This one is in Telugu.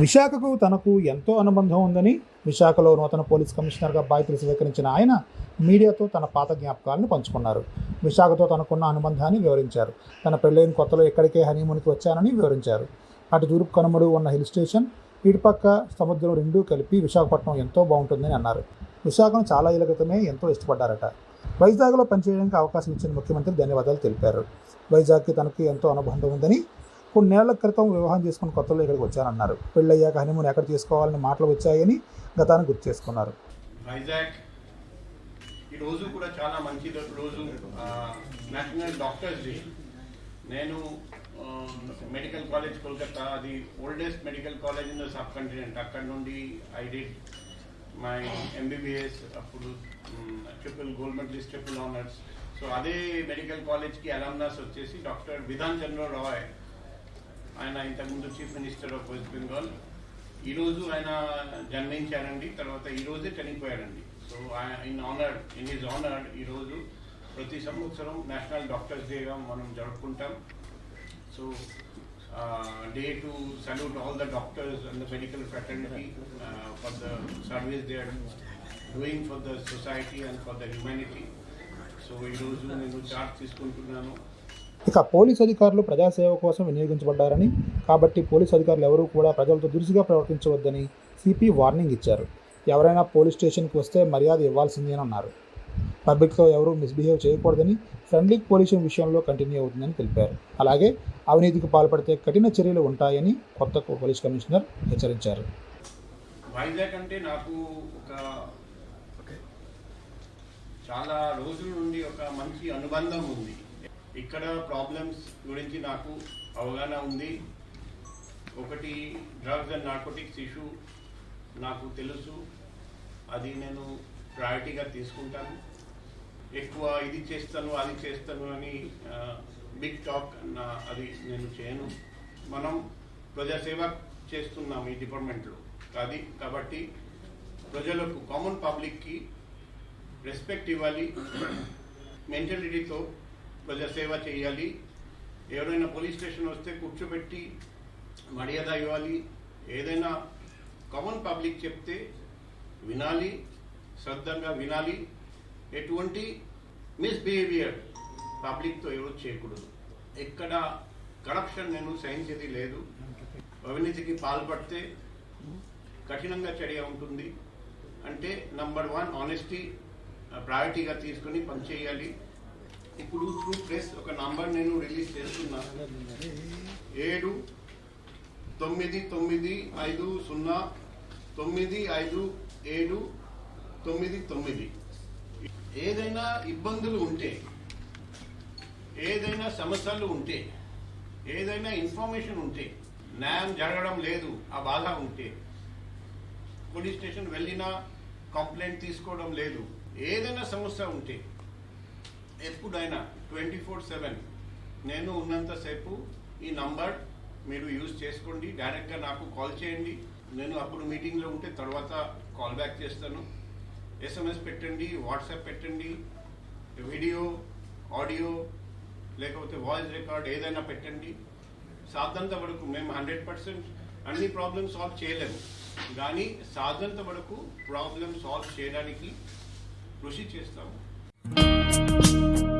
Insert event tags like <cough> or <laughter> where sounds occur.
విశాఖకు తనకు ఎంతో అనుబంధం ఉందని విశాఖలో నూతన పోలీస్ కమిషనర్గా బాధ్యతలు స్వీకరించిన ఆయన మీడియాతో తన పాత జ్ఞాపకాలను పంచుకున్నారు. విశాఖతో తనకున్న అనుబంధాన్ని వివరించారు. తన పెళ్ళైన కొత్తలో ఎక్కడికే హనీమూన్కి వచ్చానని వివరించారు. అటు తూర్పు కనుమడు ఉన్న హిల్ స్టేషన్ ఇటుపక్క సముద్రం రెండూ కలిపి విశాఖపట్నం ఎంతో బాగుంటుందని అన్నారు. విశాఖను చాలా ఏళ్ళ క్రితమే ఎంతో ఇష్టపడ్డారట. వైజాగ్లో పనిచేయడానికి అవకాశం ఇచ్చిన ముఖ్యమంత్రి ధన్యవాదాలు తెలిపారు. వైజాగ్కి తనకి ఎంతో అనుబంధం ఉందని కొన్నేళ్ళ క్రితం వివాహం చేసుకుని కొత్తలో ఇక్కడికి వచ్చానన్నారు పెళ్ళయ్యాక హనీమూన్ ఎక్కడ చేసుకోవాలని మాటలు వచ్చాయని గతాన్ని గుర్తు చేసుకున్నారు. వైజాగ్ ఈ రోజు కూడా చాలా మంచి రోజు నేషనల్ డాక్టర్స్ డే నేను మెడికల్ కాలేజ్ కోల్కతా అది oldest medical college in the subcontinent అక్కడ నుండి ఐ డిడ్ మై ఎంబీబీఎస్ అప్పుడు triple gold medallist triple honours so అదే మెడికల్ కాలేజ్కి అలమ్నాస్ వచ్చేసి డాక్టర్ విధాన్ చంద్ర రాయ్ ఆయన ఇంతకుముందు chief minister of West Bengal ఈరోజు ఆయన జన్మించారండి తర్వాత ఈరోజే చనిపోయారండి so in honour in his honour ఈరోజు ప్రతి సంవత్సరం నేషనల్ డాక్టర్స్ డేగా మనం జరుపుకుంటాం. So day to salute all the doctors and the medical fraternity for the service they are doing for the society and for the humanity so ఈరోజు నేను చార్జ్ తీసుకుంటున్నాను. ఇక పోలీస్ అధికారులు ప్రజాసేవ కోసం వినియోగించబడ్డారని కాబట్టి పోలీస్ అధికారులు ఎవరూ కూడా ప్రజలతో దురుసుగా ప్రవర్తించవద్దని సిపి వార్నింగ్ ఇచ్చారు. ఎవరైనా పోలీస్ స్టేషన్కి వస్తే మర్యాద ఇవ్వాల్సిందేనన్నారు అన్నారు. పబ్లిక్తో ఎవరూ మిస్బిహేవ్ చేయకూడదని ఫ్రెండ్లీ పోలీసింగ్ విషయంలో కంటిన్యూ అవుతుందని తెలిపారు. అలాగే అవినీతికి పాల్పడితే కఠిన చర్యలు ఉంటాయని కొత్త పోలీస్ కమిషనర్ హెచ్చరించారు. వైజాగ్ అంటే నాకు ఒక చాలా రోజుల నుండి ఒక మంచి అనుబంధం ఉంది. ఇక్కడ ప్రాబ్లమ్స్ గురించి నాకు అవగాహన ఉంది. ఒకటి డ్రగ్స్ అండ్ నార్కోటిక్స్ ఇష్యూ నాకు తెలుసు. అది నేను ప్రయారిటీగా తీసుకుంటాను. ఎక్కువ ఇది చేస్తాను అది చేస్తాను అని బిగ్ టాక్ నా అది నేను చేయను. మనం ప్రజాసేవ చేస్తున్నాం ఈ డిపార్ట్మెంట్లో అది కాబట్టి ప్రజలకు కామన్ పబ్లిక్కి రెస్పెక్ట్ ఇవ్వాలి. <clears throat> మెంటాలిటీతో ప్రజాసేవ చేయాలి. ఎవరైనా పోలీస్ స్టేషన్ వస్తే కూర్చోబెట్టి మర్యాద ఇవ్వాలి. ఏదైనా కామన్ పబ్లిక్ చెప్తే వినాలి శ్రద్ధంగా వినాలి. ఎటువంటి మిస్బిహేవియర్ పబ్లిక్తో ఎవరు చేయకూడదు. ఎక్కడ కరప్షన్ నేను సహించేది లేదు. అవినీతికి పాల్పడితే కఠినంగా చర్య ఉంటుంది. అంటే నంబర్ వన్ ఆనెస్టీ ప్రయారిటీగా తీసుకుని పనిచేయాలి. ఇప్పుడు త్రూ ప్రెస్ ఒక నంబర్ నేను రిలీజ్ చేస్తున్నా. ఏడు తొమ్మిది తొమ్మిది ఐదు సున్నా తొమ్మిది ఐదు ఏడు తొమ్మిది తొమ్మిది. ఏదైనా ఇబ్బందులు ఉంటే ఏదైనా సమస్యలు ఉంటే ఏదైనా ఇన్ఫర్మేషన్ ఉంటే న్యాయం జరగడం లేదు ఆ బాధ ఉంటే పోలీస్ స్టేషన్ వెళ్ళినా కంప్లైంట్ తీసుకోవడం లేదు. ఏదైనా సమస్య ఉంటే ఎప్పుడైనా ట్వంటీ ఫోర్ సెవెన్. నేను ఉన్నంతసేపు ఈ నంబర్ మీరు యూజ్ చేసుకోండి. డైరెక్ట్గా నాకు కాల్ చేయండి. నేను అప్పుడు మీటింగ్లో ఉంటే తర్వాత కాల్ బ్యాక్ చేస్తాను. ఎస్ఎంఎస్ పెట్టండి వాట్సాప్ పెట్టండి వీడియో ఆడియో లేకపోతే వాయిస్ రికార్డ్ ఏదైనా పెట్టండి. సాధ్యంత వరకు మేము హండ్రెడ్ పర్సెంట్ అన్ని ప్రాబ్లమ్స్ సాల్వ్ చేయలేము. కానీ సాధ్యంత వరకు ప్రాబ్లమ్ సాల్వ్ చేయడానికి కృషి చేస్తాము. Música